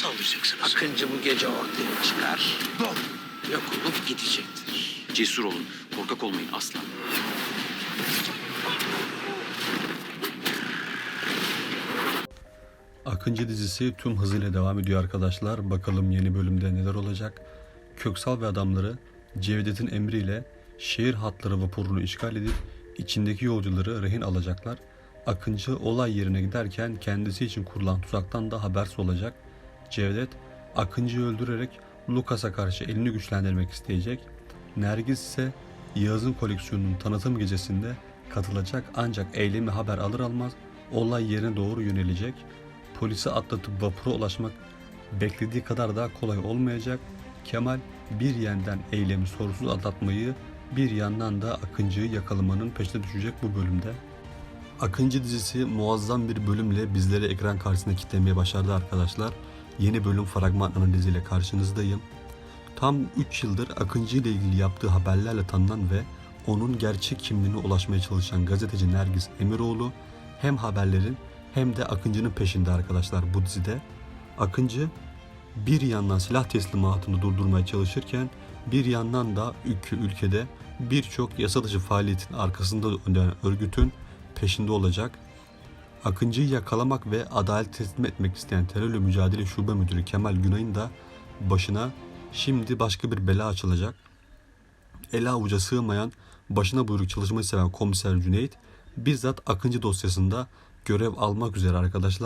saldıracaksınız? Akıncı bu gece ortaya çıkar. Yok olup gidecektir. Cesur olun. Korkak olmayın asla. Akıncı dizisi tüm hızıyla devam ediyor arkadaşlar. Bakalım yeni bölümde neler olacak. Köksal ve adamları Cevdet'in emriyle şehir hatları vapurunu işgal edip içindeki yolcuları rehin alacaklar. Akıncı olay yerine giderken kendisi için kurulan tuzaktan da habersiz olacak. Cevdet Akıncı'yı öldürerek Lucas'a karşı elini güçlendirmek isteyecek. Nergis ise Yağız'ın koleksiyonunun tanıtım gecesinde katılacak ancak eylemi haber alır almaz olay yerine doğru yönelecek. Polisi atlatıp vapura ulaşmak beklediği kadar da kolay olmayacak. Kemal bir yandan eylemi sorusuz atlatmayı bir yandan da Akıncı'yı yakalamanın peşine düşecek bu bölümde. Akıncı dizisi muazzam bir bölümle bizleri ekran karşısına kitlemeye başardı arkadaşlar. Yeni bölüm fragman analiziyle karşınızdayım. Tam 3 yıldır Akıncı ile ilgili yaptığı haberlerle tanınan ve onun gerçek kimliğine ulaşmaya çalışan gazeteci Nergis Emiroğlu hem haberlerin hem de Akıncı'nın peşinde arkadaşlar bu dizide. Akıncı bir yandan silah teslimatını durdurmaya çalışırken bir yandan da ülke, ülkede birçok yasa dışı faaliyetin arkasında örgütün peşinde olacak. Akıncı'yı yakalamak ve adalet teslim etmek isteyen terörle mücadele şube müdürü Kemal Günay'ın da başına şimdi başka bir bela açılacak. Ele avuca sığmayan, başına buyruk çalışmayı seven komiser Cüneyt bizzat Akıncı dosyasında görev almak üzere arkadaşlar.